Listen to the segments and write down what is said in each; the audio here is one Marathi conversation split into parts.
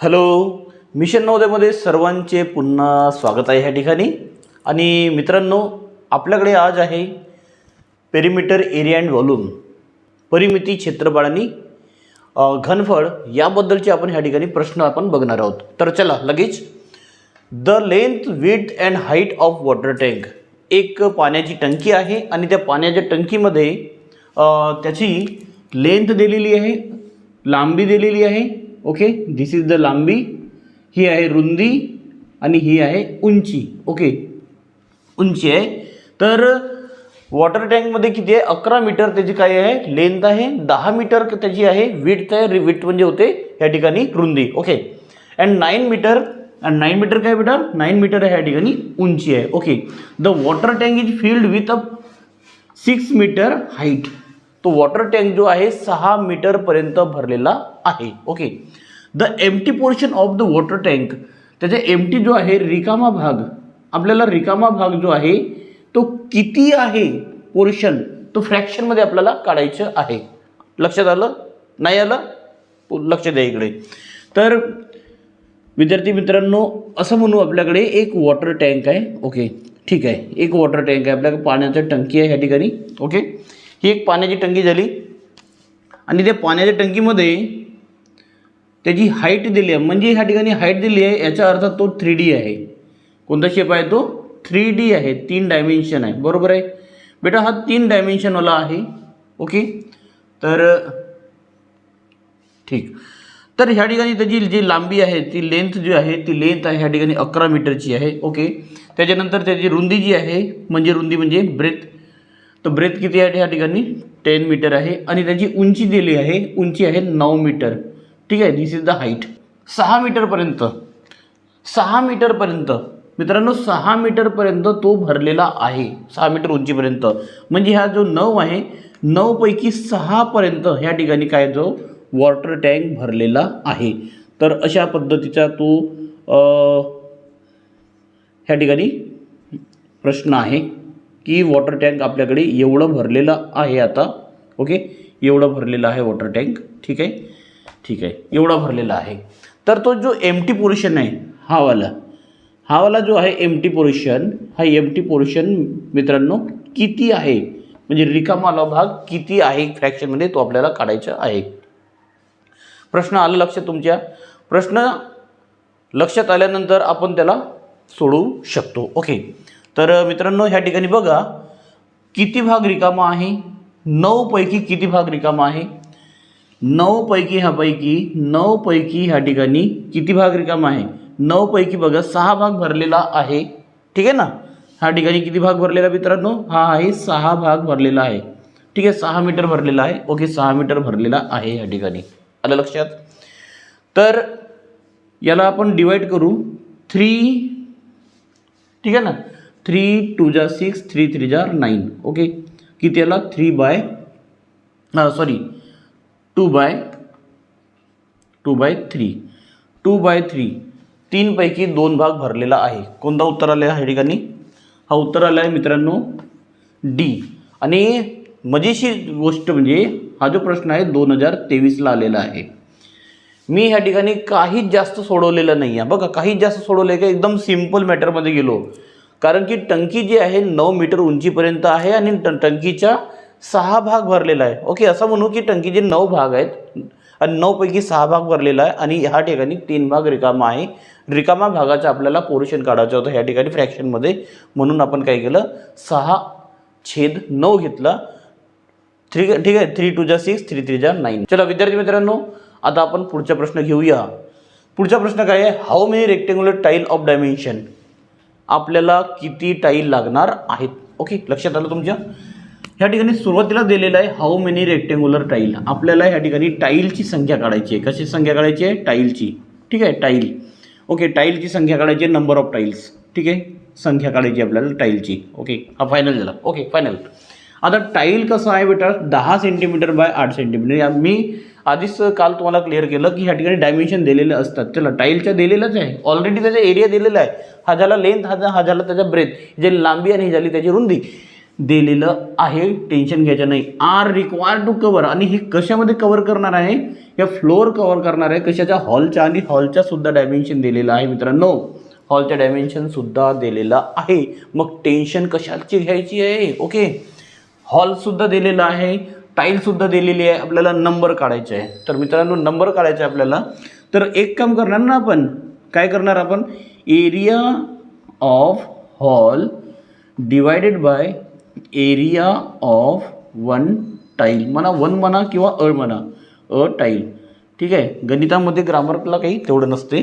हॅलो मिशन नवोदयमध्ये सर्वांचे पुन्हा स्वागत आहे ह्या ठिकाणी. आणि मित्रांनो आपल्याकडे आज आहे पेरिमीटर एरिया अँड व्हॉल्यूम परिमिती क्षेत्रफळ घनफळ याबद्दलचे आपण ह्या ठिकाणी प्रश्न आपण बघणार आहोत. तर चला लगेच. The length with and height of water tank एक पाण्याची टंकी आहे आणि त्या पाण्याच्या टंकीमध्ये त्याची लेंथ दिलेली आहे लांबी दिलेली आहे ओके? धिस इज द लांबी ही आहे रुंदी आणि ही आहे उंची. ओके? उंची आहे. तर वॉटर टँकमध्ये किती आहे? अकरा मीटर त्याची काय आहे? लेंथ आहे. दहा मीटर त्याची आहे. विड्थ आहे. विट म्हणजे होते या ठिकाणी रुंदी. Okay? And nine metre and nine metre काय बेटा? नाईन मीटर आहे या ठिकाणी उंची आहे. Okay? The water tank is filled with a six metre height तो वॉटर टँक जो आहे सहा मीटरपर्यंत भरलेला आहे. Okay the empty portion of the water tank त्याचा एमटी जो आहे रिकामा भाग आपल्याला रिकामा भाग जो आहे तो किती आहे पोर्शन तो फ्रॅक्शनमध्ये आपल्याला काढायचं आहे. लक्षात आलं? नाही आलं? लक्ष द्या इकडे. तर विद्यार्थी मित्रांनो असं म्हणू आपल्याकडे एक वॉटर टँक आहे. ओके ठीक आहे. एक वॉटर टँक आहे. आपल्याकडे पाण्याचं टंकी आहे ह्या ठिकाणी. ओके ही एक पाण्याची टंकी झाली. आणि त्या पाण्याच्या टंकीमध्ये त्याची हाईट दिली आहे. म्हणजे ह्या ठिकाणी हाईट दिली आहे याचा अर्थ तो थ्री डी आहे. कोणता शेप आहे तो? थ्री डी आहे. तीन डायमेन्शन आहे. बरोबर आहे? बेटा हा तीन डायमेन्शनवाला आहे. ओके तर ठीक. तर ह्या ठिकाणी त्याची जी लांबी आहे ती लेंथ जी आहे ती लेंथ आहे ह्या ठिकाणी अकरा मीटरची आहे. ओके त्याच्यानंतर त्याची रुंदी जी आहे म्हणजे रुंदी म्हणजे ब्रेथ तर ब्रेथ किती आहे ह्या ठिकाणी? टेन मीटर आहे. आणि त्याची उंची दिली आहे. उंची आहे नऊ मीटर ठीक आहे? दिस इज द हाईट सहा मीटरपर्यंत सहा मीटरपर्यंत मित्रांनो सहा मीटरपर्यंत तो भरलेला आहे. सहा मीटर उंचीपर्यंत. म्हणजे हा जो नऊ आहे नऊपैकी सहापर्यंत ह्या ठिकाणी काय जो वॉटर टँक भरलेला आहे. तर अशा पद्धतीचा तो ह्या ठिकाणी प्रश्न आहे. की वॉटर टँक आपल्याकडे एवढं भरलेलं आहे आता. ओके एवढं भरलेलं आहे वॉटर टँक ठीक आहे? ठीक आहे. एवढा भरलेला आहे. तर तो जो एम टी पोर्शन आहे हावाला हावाला जो आहे एम टी पोर्शन हा एम टी पोर्शन मित्रांनो किती आहे? म्हणजे रिकामाला भाग किती आहे? फ्रॅक्शनमध्ये तो आपल्याला काढायचा आहे. प्रश्न आला लक्षात तुमच्या? प्रश्न लक्षात आल्यानंतर आपण त्याला सोडवू शकतो. ओके तर मित्रांनो ह्या ठिकाणी बघा किती भाग रिकामा आहे? नऊपैकी किती भाग रिकामा आहे? नऊपैकी ह्यापैकी नऊपैकी ह्या ठिकाणी किती भाग रिकामा आहे? नऊपैकी बघा सहा भाग भरलेला आहे. ठीक आहे ना? ह्या ठिकाणी किती भाग भरलेला मित्रांनो? हा आहे सहा भाग भरलेला आहे. ठीक आहे सहा मीटर भरलेला आहे. ओके सहा मीटर भरलेला आहे ह्या ठिकाणी. आलं लक्षात? तर याला आपण डिवाईड करू. थ्री ठीक आहे ना? थ्री टू जा सिक्स थ्री थ्री जा नाईन. ओके? किती आला three by sorry two by two by three. Two by three तीनपैकी दोन भाग भरलेला आहे. कोणता उत्तर आलं आहे ह्या ठिकाणी? हा उत्तर आला आहे मित्रांनो डी. आणि मजेशीर गोष्ट म्हणजे हा जो प्रश्न आहे दोन हजार तेवीसला आलेला आहे. मी ह्या ठिकाणी काहीच जास्त सोडवलेलं नाही आहे बघा काहीच जास्त सोडवलं आहे का? एकदम सिंपल मॅटरमध्ये गेलो. कारण की टंकी जी आहे नऊ मीटर उंचीपर्यंत आहे आणि ट टंकीच्या सहा भाग भरलेला आहे. ओके असं म्हणू की टंकीचे नऊ भाग आहेत आणि नऊपैकी सहा भाग भरलेला आहे आणि ह्या ठिकाणी तीन भाग रिकामा आहे. रिकामा भागाचा आपल्याला पोर्शन काढायचं होतं ह्या ठिकाणी फ्रॅक्शनमध्ये. म्हणून आपण काय केलं सहा छेद नऊ घेतला. थ्री ठीक आहे थ्री टू जा सिक्स थ्री थ्री जा नाईन. चला विद्यार्थी मित्रांनो आता आपण पुढचा प्रश्न घेऊया. पुढचा प्रश्न काय आहे? How many rectangular tile of dimension आपल्याला किती टाईल लागणार आहेत? ओके लक्षात आलं तुमच्या? ह्या ठिकाणी सुरुवातीला दिलेलं आहे हाऊ मेनी रेक्टेंग्युलर टाईल आपल्याला ह्या ठिकाणी टाईलची संख्या काढायची आहे. कशी संख्या काढायची आहे? टाईलची ठीक आहे टाईल ओके टाईलची संख्या काढायची आहे नंबर ऑफ टाईल्स ठीक आहे संख्या काढायची आहे आपल्याला टाईलची ओके हा फायनल झाला. ओके फायनल आता टाईल कसं आहे बेटा? दहा सेंटीमीटर बाय आठ सेंटीमीटर या मी आधीच काल तुम्हाला क्लिअर केलं की ह्या ठिकाणी डायमेन्शन दिलेले असतात. चला टाईलच्या दिलेलंच आहे. ऑलरेडी त्याचा एरिया दिलेला आहे. हा झाला लेंथ हा हा झाला त्याचा ब्रेथ जे लांबी आणि ही झाली त्याची रुंदी दिलेलं आहे टेन्शन घ्यायचं नाही. आर रिक्वायर्ड टू कवर आणि हे कशामध्ये कवर करणार आहे? या फ्लोअर कवर करणार आहे. कशाच्या? हॉलच्या आणि हॉलच्या सुद्धा डायमेन्शन दिलेलं आहे मित्रांनो. हॉलच्या डायमेन्शनसुद्धा दिलेलं आहे. मग टेन्शन कशाची घ्यायची आहे? ओके हॉलसुद्धा दिलेला आहे. टाईलसुद्धा दिलेली आहे आपल्याला नंबर काढायचे आहे. तर मित्रांनो नंबर काढायचा आहे आपल्याला. तर एक काम करणार ना आपण? काय करणार आपण? Area of hall divided by area of one tile म्हणा वन म्हणा किंवा अ म्हणा. अ टाईल ठीक आहे? गणितामध्ये ग्रामरला काही तेवढं नसते.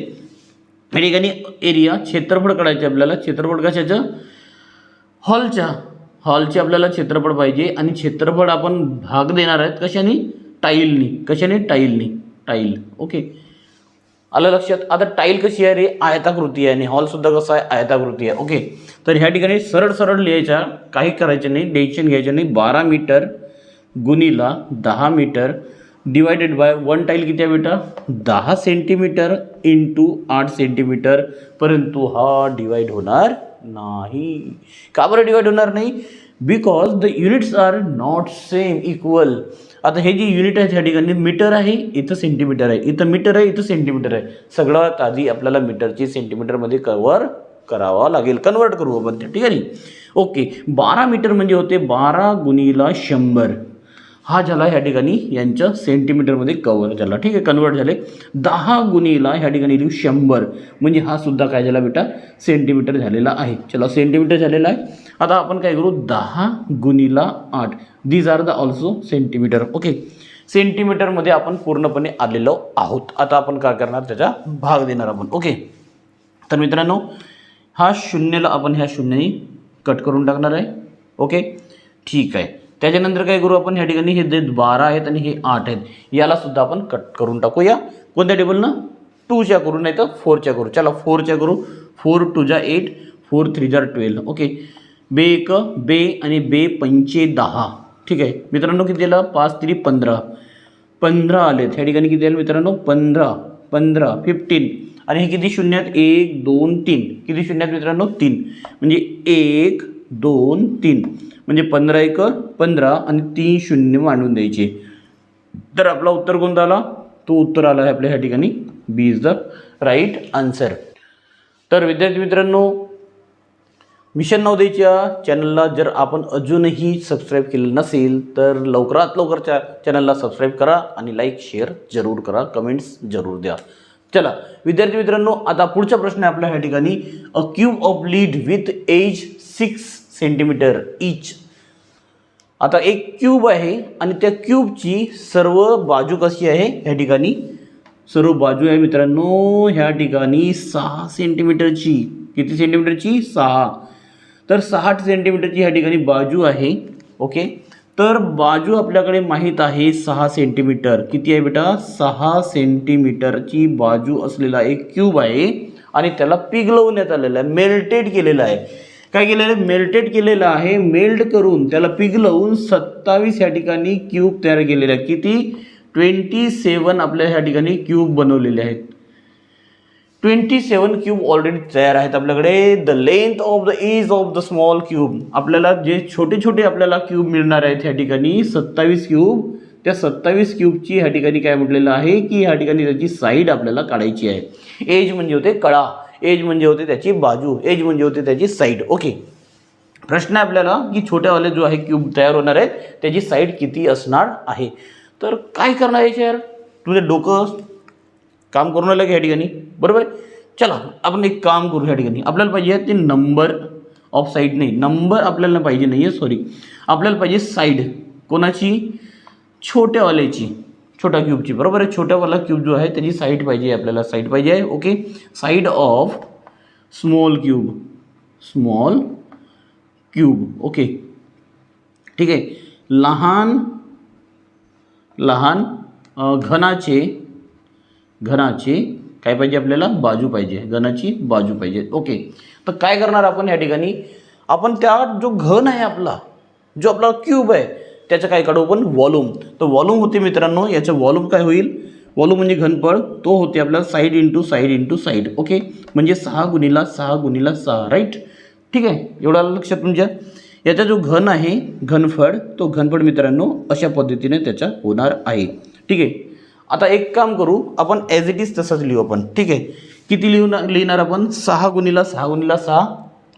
या ठिकाणी एरिया क्षेत्रफळ काढायचे आपल्याला. क्षेत्रफळ कशाचं? हॉलच्या हॉलचे आपल्याला क्षेत्रफळ पाहिजे आणि क्षेत्रफळ आपण भाग देणार आहेत कशाने? टाईलनी. कशाने? टाईलनी. टाईल. ओके. आलं लक्षात? आता टाईल कशी आहे रे? आयताकृती आहे आणि हॉलसुद्धा कसं आहे? आयताकृती आहे. ओके. तर ह्या ठिकाणी सरळ सरळ लिहायच्या काही करायचं नाही टेन्शन घ्यायचं नाही. बारा मीटर गुणीला दहा metre divided by one tile किती आहे बेटा? दहा सेंटीमीटर इंटू आठ सेंटीमीटर परंतु हा डिवाईड होणार नाही. का बरं डिवाईड होणार नाही? Because the units are not same equal आता हे जे युनिट आहे त्या ठिकाणी मीटर आहे इथं सेंटीमीटर आहे. इथं मीटर आहे इथं सेंटीमीटर आहे. सगळ्यात आधी आपल्याला मीटरची सेंटीमीटरमध्ये कवर करावा लागेल. कन्वर्ट करू आपण त्या ठीक आहे ओके बारा मीटर म्हणजे होते बारा गुणीला शंभर. हा झाला ह्या ठिकाणी यांच्या सेंटीमीटरमध्ये कवर झाला. ठीक आहे कन्वर्ट झाले. दहा गुणीला ह्या ठिकाणी लिहू शंभर. म्हणजे हा सुद्धा काय झाला बेटा? सेंटीमीटर झालेला आहे. चला सेंटीमीटर झालेला आहे. आता आपण काय करू? दहा गुणीला आठ. These are the also centimetre okay सेंटीमीटरमध्ये आपण पूर्णपणे आलेलो आहोत. आता आपण काय करणार? त्याचा भाग देणार आपण. ओके तर मित्रांनो हा शून्यला आपण ह्या शून्याने कट करून टाकणार आहे. ओके ठीक आहे. त्याच्यानंतर काय करू आपण? ह्या ठिकाणी हे जे बारा आहेत आणि हे आठ आहेत याला सुद्धा आपण कट करून टाकूया. कोणत्या टेबलनं टूच्या करू नाही तर फोरच्या करू. चला फोरच्या करू. फोर टू जा एट फोर थ्री जा ट्वेल्व ओके बे एक बे आणि बे पंचे दहा. ठीक आहे? मित्रांनो किती दिला? पाच तरी पंधरा. पंधरा आलेत. ह्या ठिकाणी किती आले मित्रांनो? पंधरा. पंधरा फिफ्टीन आणि हे किती शून्यात एक दोन तीन. किती शून्यात मित्रांनो? तीन. म्हणजे एक दोन तीन. म्हणजे पंधरा एक पंधरा आणि तीन शून्य मांडून द्यायचे. तर आपला उत्तर कोणता आला? तो उत्तर आला आहे आपल्या ह्या ठिकाणी. B is the right answer तर विद्यार्थी मित्रांनो मिशन नवोदयच्या चॅनलला जर आपण अजूनही सबस्क्राईब केलं नसेल तर लवकरात लवकर त्या चॅनलला सबस्क्राईब करा आणि लाईक शेअर जरूर करा. कमेंट्स जरूर द्या. चला विद्यार्थी मित्रांनो आता पुढचा प्रश्न आहे आपल्या ह्या ठिकाणी. A cube of lead with edge six centimetre each आता एक क्यूब आहे आणि त्या क्यूबची सर्व बाजू कशी आहे? ह्या ठिकाणी सर्व बाजू आहे मित्रांनो. ह्या ठिकाणी सहा सेंटीमीटरची किती सेंटीमीटरची सहा. तर सहा सेंटीमीटरची ह्या ठिकाणी बाजू आहे. ओके? तर बाजू आपल्याकडे माहीत आहे सहा सेंटीमीटर किती आहे बेटा? सहा सेंटीमीटरची बाजू असलेला एक क्यूब आहे आणि त्याला पिघलवण्यात आलेला आहे मेल्टेड केलेला आहे. काय केलेलं आहे? मेल्टेड केलेलं आहे. मेल्ट करून त्याला पिघलवून सत्तावीस या ठिकाणी क्यूब तयार केलेले आहेत. किती? ट्वेंटी सेवन आपल्या ह्या ठिकाणी क्यूब बनवलेले आहेत. ट्वेंटी सेवन क्यूब ऑलरेडी तयार आहेत आपल्याकडे. The length of the edge of the small cube आपल्याला जे छोटे छोटे आपल्याला क्यूब मिळणार आहेत ह्या ठिकाणी सत्तावीस क्यूब त्या सत्तावीस क्यूबची ह्या ठिकाणी काय म्हटलेलं आहे? की ह्या ठिकाणी त्याची साईड आपल्याला काढायची आहे. एज म्हणजे होते कळा. एज म्हणजे होते त्याची बाजू एज म्हणजे होते त्याची साईड ओके प्रश्न आहे आपल्याला की छोट्यावाले जो आहे क्यूब तयार होणार आहेत त्याची साईड किती असणार आहे? तर काय करणार आहे यार तुझं डोकं काम करून राहिलं की या ठिकाणी. बरोबर आहे? चला आपण एक काम करू ह्या ठिकाणी. आपल्याला पाहिजे ते नंबर ऑफ साईड नाही. नंबर आपल्याला पाहिजे नाही आहे सॉरी आपल्याला पाहिजे साईड कोणाची? छोट्यावाल्याची. छोट्या क्यूबची बरोबर आहे? छोट्यावाला क्यूब जो आहे त्याची साईट पाहिजे आपल्याला. साईट पाहिजे आहे? Okay side of small cube small cube okay ठीक आहे. लहान लहान घनाचे घनाचे काय पाहिजे आपल्याला? बाजू पाहिजे. घनाची बाजू पाहिजे. ओके तर काय करणार आपण या ठिकाणी? आपण त्या जो घन आहे आपला जो आपला क्यूब आहे त्याचं काय काढू आपण? वॉल्यूम तर वॉल्यूम होते मित्रांनो याचं वॉल्यूम काय होईल? वॉल्यूम म्हणजे घनफळ तो होते आपल्याला side into side into side okay म्हणजे सहा गुणीला सहा गुणीला सहा राईट ठीक आहे? एवढा लक्षात तुमच्या? याचा जो घन आहे घनफळ तो घनफळ मित्रांनो अशा पद्धतीने त्याचा होणार आहे. ठीक आहे? आता एक काम करू आपण ॲज इट इज तसंच लिहू आपण. ठीक आहे? किती लिहून लिहिणार आपण? सहा गुणीला सहा गुणीला सहा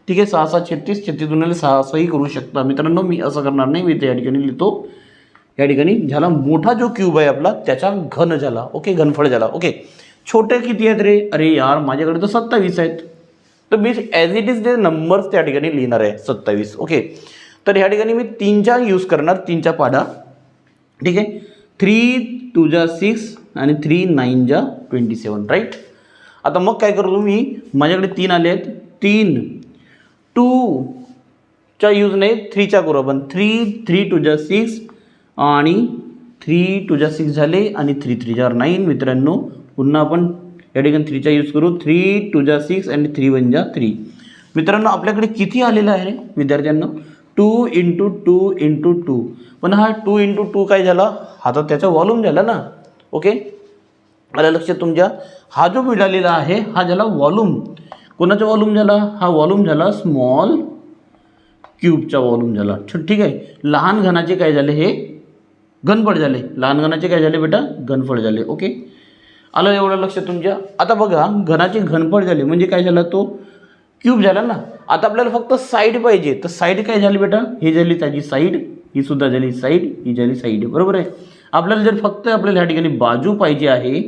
ठीक आहे सहा सहा छत्तीस छत्तीस गुणिले सहा असंही करू शकता. मित्रांनो मी असं करणार नाही मी ते या ठिकाणी लिहितो. या ठिकाणी झाला मोठा जो क्यूब आहे आपला त्याचा घन झाला. ओके घनफळ झाला. ओके छोटे किती आहेत रे? अरे यार माझ्याकडे तर सत्तावीस आहेत. तर मी ॲज इट इज ते नंबर्स त्या ठिकाणी लिहिणार आहे सत्तावीस. ओके तर ह्या ठिकाणी मी तीनच्या यूज करणार तीनच्या पाडा. ठीक आहे? थ्री टू जा सिक्स आणि थ्री नाईन जा ट्वेंटी सेवन राईट आता मग काय करतो मी? माझ्याकडे तीन आले आहेत. तीन टूचा यूज नाही थ्रीचा करू आपण थ्री थ्री टू जा सिक्स आणि थ्री टू जा सिक्स झाले आणि थ्री थ्री जार नाईन मित्रांनो पुन्हा आपण या ठिकाणी थ्रीचा यूज करू. थ्री टू जा सिक्स आणि थ्री वन जा थ्री मित्रांनो आपल्याकडे किती आलेलं आहे विद्यार्थ्यांना? Two into two into two पण हा टू इंटू टू काय झाला? हा तर त्याचा वॉल्यूम झाला ना. ओके आलं लक्षात तुमच्या? हा जो मिळालेला आहे हा झाला वॉल्यूम कोणाचा वॉल्यूम झाला? हा वॉल्यूम झाला स्मॉल क्यूबचा वॉल्यूम झाला. ठीक आहे. लहान घनाचे काय झाले हे? घनफळ झाले. लहान घनाचे काय झाले बेटा? घनफळ झाले. ओके आलं एवढं लक्षात तुमच्या? आता बघा घनाचे घनफळ झाले. म्हणजे काय झाला तो? क्यूब झाला ना. आता आपल्याला फक्त साईड पाहिजे. तर साईड काय झाली बेटा? ही झाली त्याची साईड ही सुद्धा झाली साईड ही झाली साईड बरोबर आहे? आपल्याला जर फक्त आपल्याला ह्या ठिकाणी बाजू पाहिजे आहे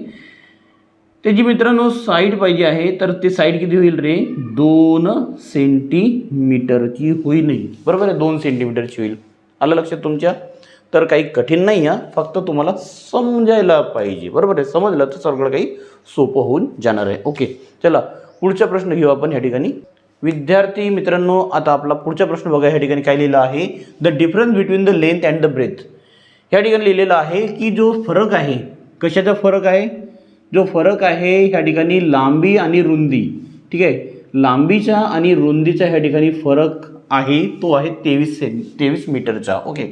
त्याची मित्रांनो साईड पाहिजे आहे तर ती साईड किती होईल रे? दोन सेंटीमीटरची होईल बरोबर आहे दोन सेंटीमीटरची होईल. आलं लक्षात तुमच्या? तर काही कठीण नाही आहे फक्त तुम्हाला समजायला पाहिजे. बरोबर आहे समजलं तर सगळं काही सोपं होऊन जाणार आहे. ओके चला पुढचा प्रश्न घेऊ आपण ह्या ठिकाणी. विद्यार्थी मित्रांनो आता आपला पुढचा प्रश्न बघा ह्या ठिकाणी काय लिहिलं आहे? The difference between the length and the breadth ह्या ठिकाणी लिहिलेलं आहे की जो फरक आहे कशाचा फरक आहे? जो फरक आहे ह्या ठिकाणी लांबी आणि रुंदी. ठीक आहे? लांबीचा आणि रुंदीचा ह्या ठिकाणी फरक आहे तो आहे तेवीस सें तेवीस मीटरचा. Okay?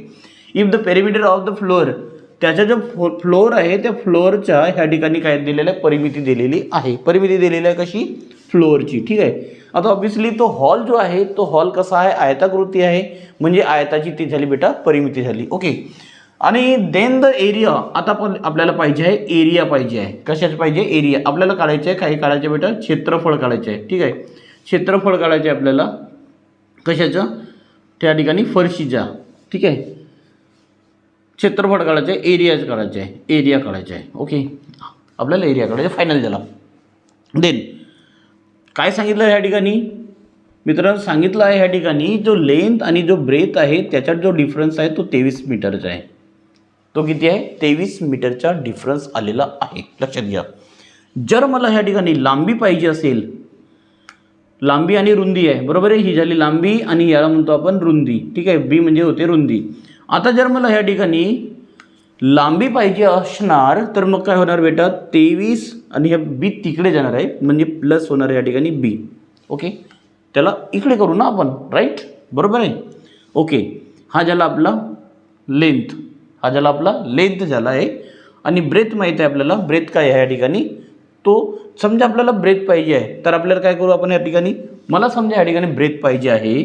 If the perimeter of the floor त्याचा जो फ्लो फ्लोअर आहे त्या फ्लोअरच्या ह्या ठिकाणी काय दिलेलं आहे? परिमिती दिलेली आहे. परिमिती दिलेली आहे कशी? फ्लोअरची ठीक आहे? आता ऑब्व्हियसली तो हॉल जो आहे तो हॉल कसा आहे? आयताकृती आहे. म्हणजे आयताची ती झाली बेटा परिमिती झाली. ओके? आणि देन द एरिया आता पण आपल्याला पाहिजे आहे एरिया पाहिजे आहे. कशाचं पाहिजे? एरिया आपल्याला काढायचं आहे काही काढायचं बेटा क्षेत्रफळ काढायचं आहे ठीक आहे? क्षेत्रफळ काढायचं आहे आपल्याला. कशाचं? त्या ठिकाणी फरशीचा. ठीक आहे? क्षेत्रफळ काढायचं आहे एरियाच काढायचं आहे एरिया काढायचा आहे ओके आपल्याला एरिया काढायचा फायनल झाला. देन काय सांगितलं ह्या ठिकाणी? मित्रांनो सांगितलं आहे ह्या ठिकाणी जो लेंथ आणि जो ब्रेथ आहे त्याच्यात जो डिफरन्स आहे तो तेवीस मीटरचा आहे. तो किती आहे? तेवीस मीटरचा डिफरन्स आलेला आहे. लक्षात घ्या. जर मला ह्या ठिकाणी लांबी पाहिजे असेल लांबी आणि रुंदी आहे बरोबर आहे? ही झाली लांबी आणि याला म्हणतो आपण रुंदी. ठीक आहे? बी म्हणजे होते रुंदी. आता जर मला ह्या ठिकाणी लांबी पाहिजे असणार तर मग काय होणार बेटा? तेवीस आणि हे बी तिकडे जाणार आहे. म्हणजे प्लस होणार आहे या ठिकाणी बी. ओके त्याला इकडे करू ना आपण राईट बरोबर आहे? ओके हा झाला आपला लेंथ हा झाला आपला लेंथ झाला आहे. आणि ब्रेथ माहीत आहे आपल्याला. ब्रेथ काय आहे या ठिकाणी? तो समजा आपल्याला ब्रेथ पाहिजे आहे तर आपल्याला काय करू आपण या ठिकाणी? मला समजा या ठिकाणी ब्रेथ पाहिजे आहे.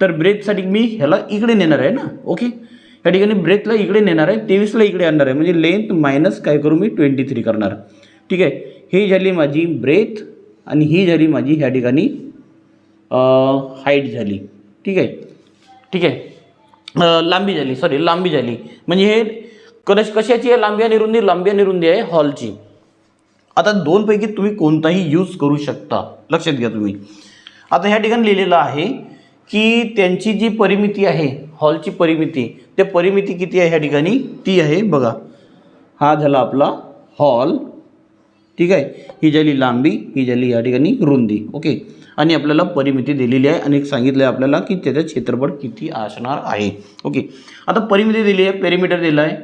तर ब्रेथसाठी मी ह्याला इकडे नेणार आहे ना? ओके या ठिकाणी ब्रेथला इकडे नेणार आहे तेवीसला इकडे आणणार आहे. म्हणजे लेंथ मायनस काय करू मी? ट्वेंटी थ्री करणार. ठीक आहे? ही झाली माझी ब्रेथ आणि ही झाली माझी ह्या ठिकाणी हाईट झाली. ठीक आहे? ठीक आहे? लांबी झाली सॉरी लांबी झाली. म्हणजे हे कश कशाची आहे लांबी आणि रुंदी? लांबी आणि रुंदी आहे हॉलची. आता दोनपैकी तुम्ही कोणताही यूज करू शकता. लक्षात घ्या तुम्ही. आता ह्या ठिकाणी लिहिलेलं आहे की त्यांची जी परिमिती आहे हॉलची परिमिती त्या परिमिती किती आहे ह्या ठिकाणी? ती आहे बघा. हा झाला आपला हॉल. ठीक आहे? ही झाली लांबी ही झाली या ठिकाणी रुंदी. ओके? आणि आपल्याला परिमिती दिलेली आहे आणि सांगितलं आहे आपल्याला की त्याचं क्षेत्रफळ किती असणार आहे. ओके? आता परिमिती दिली आहे पेरिमीटर दिला आहे.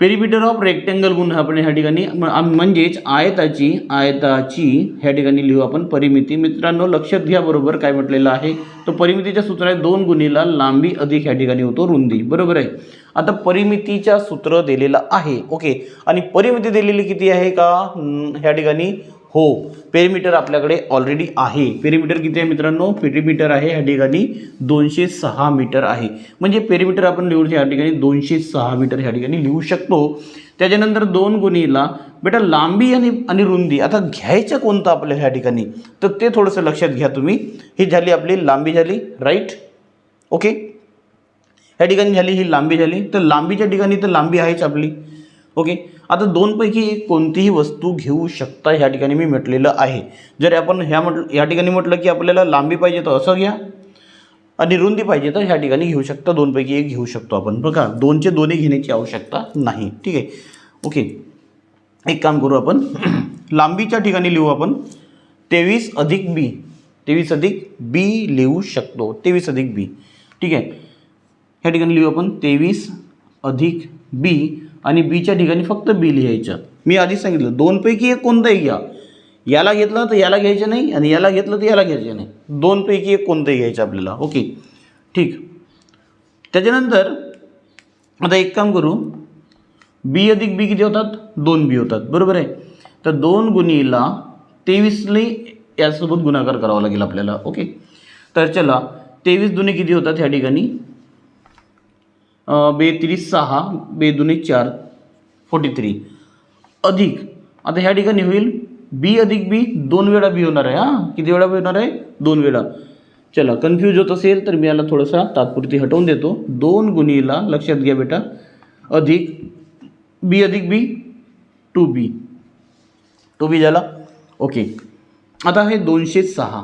पेरिमीटर ऑफ रेक्टेंगल गुन्हा आपण ह्या ठिकाणी म्हणजेच आयताची आयताची ह्या ठिकाणी लिहू आपण परिमिती. मित्रांनो लक्षात घ्या बरोबर काय म्हटलेलं आहे. तो परिमितीच्या सूत्रात आहे दोन गुणीला लांबी अधिक ह्या ठिकाणी होतो रुंदी. बरोबर आहे? आता परिमितीच्या सूत्र दिलेलं आहे. ओके. आणि परिमिती दिलेली किती आहे का? ह्या ठिकाणी हो. पेरीमीटर आपल्याकडे ऑलरेडी आहे. पेरीमीटर किती आहे मित्रांनो? पेरीमीटर आहे ह्या ठिकाणी दोनशे सहा मीटर आहे. म्हणजे पेरीमीटर आपण लिहू ह्या ठिकाणी दोनशे सहा मीटर ह्या ठिकाणी लिहू शकतो. त्याच्यानंतर दोन गुणीला बेटा लांबी आणि आणि रुंदी आता घ्यायचं कोणतं आपल्या ह्या ठिकाणी? तर ते थोडंसं लक्षात घ्या तुम्ही. ही झाली आपली लांबी झाली राईट ओके? ह्या ठिकाणी झाली ही लांबी झाली. तर लांबीच्या ठिकाणी तर लांबी आहेच आपली. ओके? आता दोनपैकी एक कोणतीही वस्तू घेऊ शकता ह्या ठिकाणी मी म्हटलेलं आहे. जर आपण ह्या म्हटलं ह्या ठिकाणी म्हटलं की आपल्याला लांबी पाहिजे तर असं घ्या. आणि रुंदी पाहिजे तर ह्या ठिकाणी घेऊ शकता. दोनपैकी एक घेऊ शकतो आपण. बघा दोनचे दोन्ही घेण्याची आवश्यकता नाही. ठीक आहे? ओके? एक काम करू आपण. लांबीच्या ठिकाणी लिहू आपण. तेवीस अधिक बी. तेवीस अधिक बी लिहू शकतो. तेवीस अधिक बी. ठीक आहे? ह्या ठिकाणी लिहू आपण तेवीस अधिक बी आणि बीच्या ठिकाणी फक्त बी लिहायचं. मी आधीच सांगितलं दोनपैकी एक कोणतंही घ्या. याला घेतलं तर याला घ्यायचं नाही आणि याला घेतलं तर याला घ्यायचं नाही. दोनपैकी एक कोणतंही घ्यायचं आपल्याला. ओके. ठीक. त्याच्यानंतर आता एक काम करू. बी अधिक बी किती होतात? दोन बी होतात. बरोबर आहे? तर दोन गुणीला तेवीसने यासोबत गुणाकार करावा लागेल आपल्याला. ओके. तर चला तेवीस दुने किती होतात ह्या ठिकाणी? बेतीस सहा बेदुने चार फोर्टी थ्री अधिक. आता ह्या ठिकाणी होईल. बी अधिक बी दोन वेळा बी होणार आहे हां? किती वेळा बी होणार आहे? दोन वेळा. चला कन्फ्यूज होत असेल तर मी याला थोडंसं तात्पुरती हटवून देतो. दोन गुणीला लक्षात घ्या बेटा अधिक बी अधिक बी टू बी. टू बी झाला? ओके. आता हे दोनशे सहा.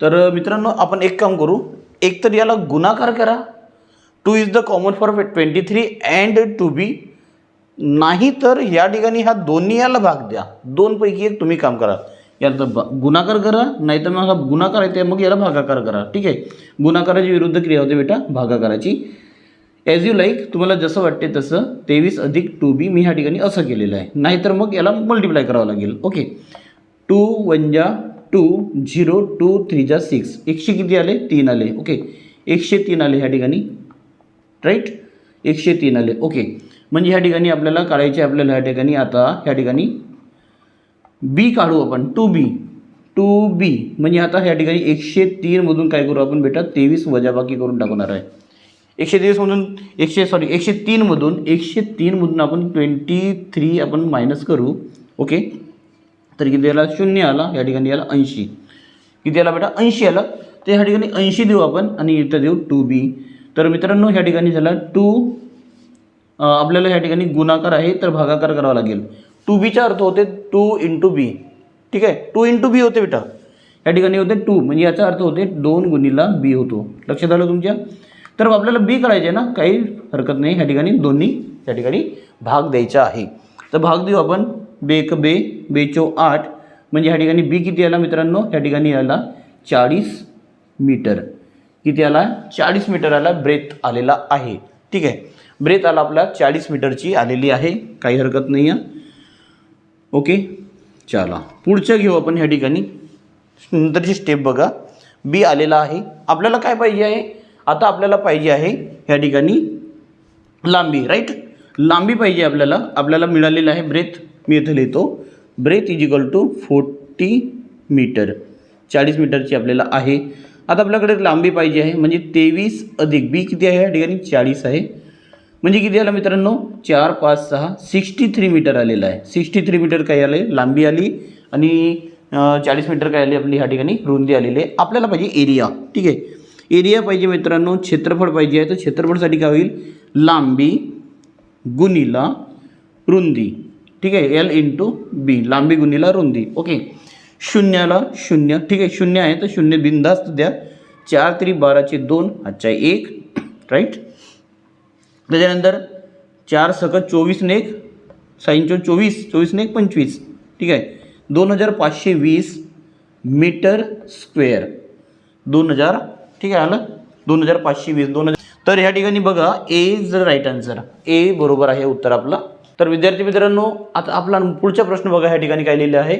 तर मित्रांनो आपण एक काम करू. एक तर याला गुणाकार करा. Two is the common for twenty three and two B. नाही तर या ठिकाणी ह्या दोन्ही याला भाग द्या. दोनपैकी एक तुम्ही काम करा. यात तर गुणाकार करा नाही तर मग हा गुणाकार आहे ते मग याला भागाकार करा. ठीक आहे? गुणाकाराची विरुद्ध क्रिया होते बेटा भागाकाराची. ॲज यू लाईक तुम्हाला जसं वाटते तसं तेवीस अधिक टू बी मी ह्या ठिकाणी असं केलेलं आहे. नाहीतर मग याला मल्टिप्लाय करावं लागेल. ओके टू वन जा टू झिरो टू थ्री जा सिक्स एकशे किती आले? तीन आले. ओके एकशे तीन आले ह्या ठिकाणी. राईट? एकशे तीन आले. ओके. म्हणजे ह्या ठिकाणी आपल्याला काढायचे आपल्याला ह्या ठिकाणी आता ह्या ठिकाणी बी काढू आपण. टू बी टू बी म्हणजे आता ह्या ठिकाणी एकशे तीनमधून काय करू आपण? बेटा तेवीस वजाबाकी करून टाकणार आहे. एकशे तेवीसमधून एकशे सॉरी एकशे तीनमधून एकशे तीनमधून आपण ट्वेंटी थ्री आपण मायनस करू. ओके? तर किती याला शून्य आला. या ठिकाणी याला ऐंशी. किती आला बेटा? ऐंशी आला. तर ह्या ठिकाणी ऐंशी देऊ आपण आणि इथं देऊ टू बी तर मित्रांनो ह्या ठिकाणी झाला टू. आपल्याला ह्या ठिकाणी गुणाकार आहे तर भागाकार करावा लागेल. टू बीचा अर्थ होते टू इंटू बी ठीक आहे? टू इंटू बी होते बेटा. या ठिकाणी होते टू म्हणजे याचा अर्थ होते दोन गुणीला बी होतो. लक्षात आलं तुमच्या? तर आपल्याला बी करायचे आहे ना काही हरकत नाही. ह्या ठिकाणी दोन्ही या ठिकाणी भाग द्यायचा आहे. तर भाग देऊ आपण. बे एक बे बेचो आठ. म्हणजे ह्या ठिकाणी बी किती आला मित्रांनो? ह्या ठिकाणी आला चाळीस मीटर. किती आला चाळीस मीटर आला ब्रेथ आलेला आहे. ठीक आहे? ब्रेथ आला आपला चाळीस मीटरची आलेली आहे. काही हरकत नाही आहे ओके चला. पुढचं घेऊ आपण ह्या ठिकाणी. नंतरची स्टेप बघा. बी आलेला आहे. आपल्याला काय पाहिजे आहे? आता आपल्याला पाहिजे आहे ह्या ठिकाणी लांबी राईट लांबी पाहिजे आपल्याला. आपल्याला मिळालेलं आहे ब्रेथ मी इथं लिहितो. Breadth is equal to forty metre चाळीस मीटरची आपल्याला आहे. आता आपल्याकडे लांबी पाहिजे आहे म्हणजे तेवीस अधिक बी किती आहे? या ठिकाणी चाळीस आहे. म्हणजे किती आलं मित्रांनो? चार पाच सहा सिक्स्टी थ्री मीटर आलेलं आहे. सिक्स्टी थ्री मीटर काय आलं आहे लांबी आली आणि चाळीस मीटर काय आली? आपली ह्या ठिकाणी रुंदी आलेली आहे. आपल्याला पाहिजे एरिया ठीक आहे? एरिया पाहिजे मित्रांनो क्षेत्रफळ पाहिजे आहे. तर क्षेत्रफळसाठी काय होईल? लांबी गुणीला रुंदी ठीक आहे? एल इंटू बी लांबी गुणीला रुंदी ओके? शून्याला शून्य. ठीक आहे शून्य आहे तर शून्य बिंदास्त द्या. चार तरी बाराचे दोन आजच्या एक राईट त्याच्यानंतर चार सकट चोवीस ने एक साईंचो चोवीस चोवीस ने एक पंचवीस. ठीक आहे दोन हजार पाचशे वीस मीटर स्क्वेअर. दोन हजार ठीक आहे आलं? दोन हजार पाचशे वीस दोन हजार तर ह्या ठिकाणी बघा A is the right answer A बरोबर आहे उत्तर आपला. तर विद्यार्थी मित्रांनो आता आपला पुढचा प्रश्न बघा ह्या ठिकाणी काय लिहिलं आहे?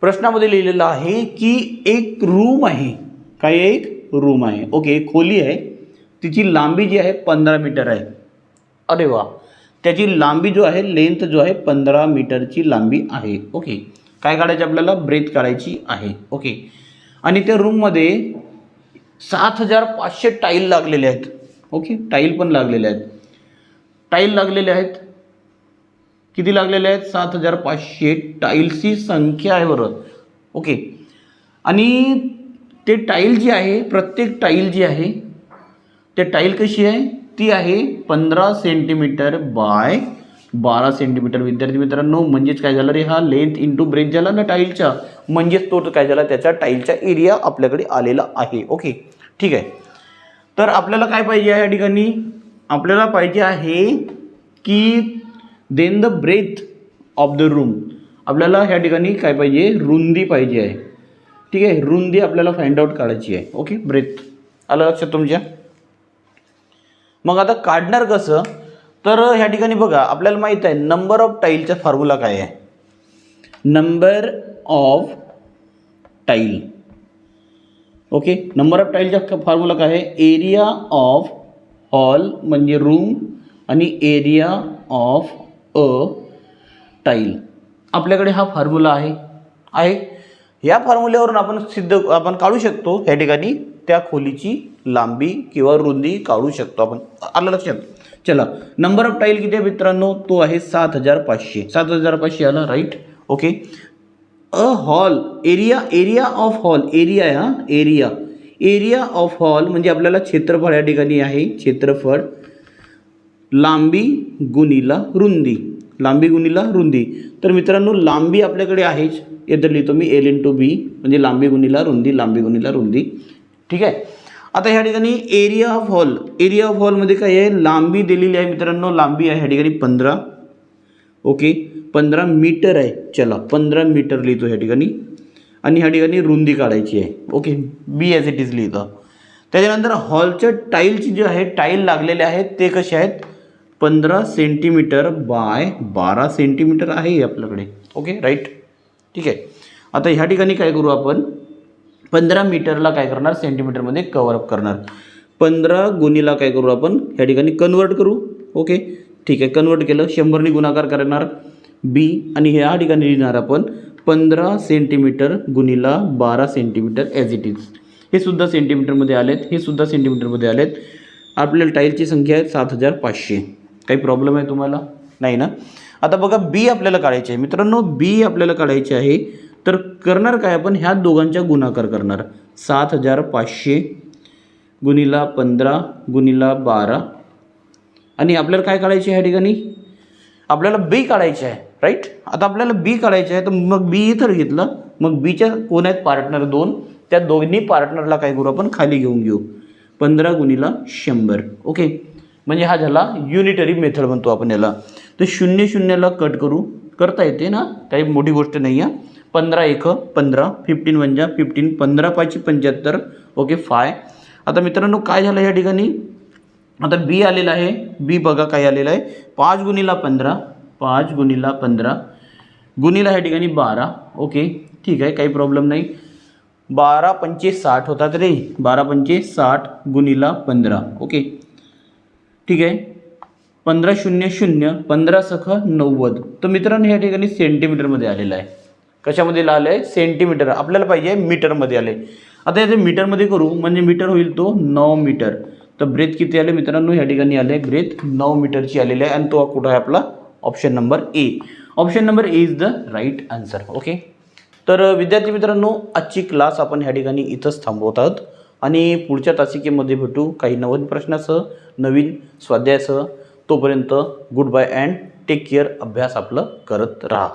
प्रश्नामध्ये लिहिलेलं आहे की एक रूम आहे. काय एक रूम आहे. ओके एक खोली आहे. तिची लांबी जी आहे पंधरा मीटर आहे. अरे वा. त्याची लांबी जो आहे लेंथ जो आहे पंधरा मीटरची लांबी आहे. ओके. काय काढायची आपल्याला? ब्रेथ काढायची आहे. ओके. आणि त्या रूममध्ये सात हजार पाचशे टाईल लागलेले आहेत. ओके टाईल पण लागलेले आहेत. टाईल लागलेले आहेत. किती लागलेले आहेत? सात हजार पाचशे टाईल्सची संख्या आहे बरं. ओके. आणि ते टाईल जी आहे प्रत्येक टाईल जी आहे ते टाईल कशी आहे? ती आहे पंधरा सेंटीमीटर बाय बारा सेंटीमीटर. विद्यार्थी मित्रांनो म्हणजेच काय झालं रे? हा लेंथ इंटू ब्रेथ झाला ना टाईलच्या म्हणजेच तो काय झाला? त्याचा टाईलचा एरिया आपल्याकडे आलेला आहे. ओके. ठीक आहे. तर आपल्याला काय पाहिजे आहे या ठिकाणी? आपल्याला पाहिजे आहे की then the breadth of the room आपल्याला ह्या ठिकाणी काय पाहिजे? रुंदी पाहिजे आहे. ठीक आहे? रुंदी आपल्याला फाइंड आउट काढायची आहे. ओके ब्रेथ आलं लक्षात तुमच्या? मग आता काढणार कसं? तर ह्या ठिकाणी बघा आपल्याला माहीत आहे नंबर ऑफ टाईलचा फॉर्म्युला काय आहे? Number of tile okay number of टाईलचा formula काय आहे? एरिया ऑफ हॉल म्हणजे रूम आणि एरिया ऑफ अ टाईल. आपल्याकडे हा फॉर्म्युला आहे. आहे. या फॉर्म्युल्यावरून आपण सिद्ध आपण काढू शकतो. या ठिकाणी त्या खोलीची लांबी किंवा रुंदी काढू शकतो आपण. आलं लक्षात? चला. नंबर ऑफ टाईल किती आहे मित्रांनो? तो आहे सात हजार पाचशे. सात हजार पाचशे आला right okay a hall area area of hall area हा? एरिया एरिया ऑफ हॉल म्हणजे आपल्याला क्षेत्रफळ या ठिकाणी आहे. क्षेत्रफळ लांबी गुणीला रुंदी. लांबी गुणीला रुंदी. तर मित्रांनो लांबी आपल्याकडे आहेच. येतं लिहितो मी एल इन टू बी म्हणजे लांबी गुणीला रुंदी लांबी गुणीला रुंदी. ठीक आहे? आता ह्या ठिकाणी area of hall. Area of हॉलमध्ये काय आहे? लांबी दिलेली आहे मित्रांनो. लांबी आहे ह्या ठिकाणी पंधरा. ओके? पंधरा मीटर आहे. चला पंधरा मीटर लिहितो ह्या ठिकाणी. आणि ह्या ठिकाणी रुंदी काढायची आहे. Okay? B as it is लिहितं. त्याच्यानंतर हॉलच्या टाईलची जे आहे टाईल लागलेले आहेत ते कसे आहेत? पंधरा सेंटीमीटर बाय बारा सेंटीमीटर आहे आपल्याकडे. ओके राईट ठीक आहे. आता ह्या ठिकाणी काय करू आपण? पंधरा मीटरला काय करणार? सेंटीमीटरमध्ये कवर अप करणार. पंधरा गुणीला काय करू आपण? ह्या ठिकाणी कन्वर्ट करू. ओके ठीक आहे कन्वर्ट केलं. शंभरने गुणाकार करणार बी आणि ह्या ठिकाणी लिहिणार आपण पंधरा सेंटीमीटर गुणीला बारा सेंटीमीटर ॲज इट इज हे सुद्धा सेंटीमीटरमध्ये आलेत. हे सुद्धा सेंटीमीटरमध्ये आलेत. आपल्याला टाईलची संख्या आहे सात हजार पाचशे. काही प्रॉब्लेम आहे तुम्हाला? नाही ना? आता बघा बी आपल्याला काढायची आहे. मित्रांनो बी आपल्याला काढायची आहे. तर करणार काय आपण? ह्या दोघांच्या गुणाकार करणार. सात हजार पाचशे गुणीला पंधरा गुणीला बारा. आणि आपल्याला काय काढायचे ह्या ठिकाणी? आपल्याला बी काढायचे आहे राईट आता आपल्याला बी काढायचे आहे तर मग बी इथं घेतलं. मग बीच्या कोण आहेत पार्टनर दोन? त्या दोन्ही पार्टनरला काय करू आपण? खाली घेऊन घेऊ. पंधरा गुणीला शंभर. ओके म्हणजे हा झाला युनिटरी मेथड म्हणतो आपण याला. तर शून्य शून्यला कट करू. करता येते ना? काही मोठी गोष्ट नाही आहे पंधरा एक पंधरा फिफ्टीन वंजा फिफ्टीन पंधरा पाचशे पंच्याहत्तर. ओके फाय आता मित्रांनो काय झालं या ठिकाणी? आता बी आलेला आहे. बी बघा काय आलेलं आहे. पाच गुणीला पंधरा पाच गुणीला पंधरा. गुणीला ह्या ठिकाणी बारा. ओके ठीक आहे काही प्रॉब्लेम नाही. बारा पंचे साठ होतात रे. बारा पंचे साठ गुणीला पंधरा. ओके ठीक आहे? पंधरा शून्य शून्य पंधरा सख नव्वद. तर मित्रांनो या ठिकाणी सेंटीमीटरमध्ये आलेलं आहे. कशामध्ये आलं आहे? सेंटीमीटर आपल्याला पाहिजे मीटरमध्ये आले. आता याचे मीटरमध्ये करू म्हणजे मीटर होईल तो नऊ मीटर. तर ब्रेथ किती आले मित्रांनो? या ठिकाणी आले ब्रेथ नऊ मीटरची आलेली आहे. आणि तो कुठं आहे आपला? Option number A option number A is the right answer okay तर विद्यार्थी मित्रांनो आजची क्लास आपण ह्या ठिकाणी इथंच थांबवत आहोत. आणि पुढच्या तासिकेमध्ये भेटू काही नवीन प्रश्नासह नवीन स्वाध्यायासह. तोपर्यंत good bye and take care अभ्यास आपलं करत राहा.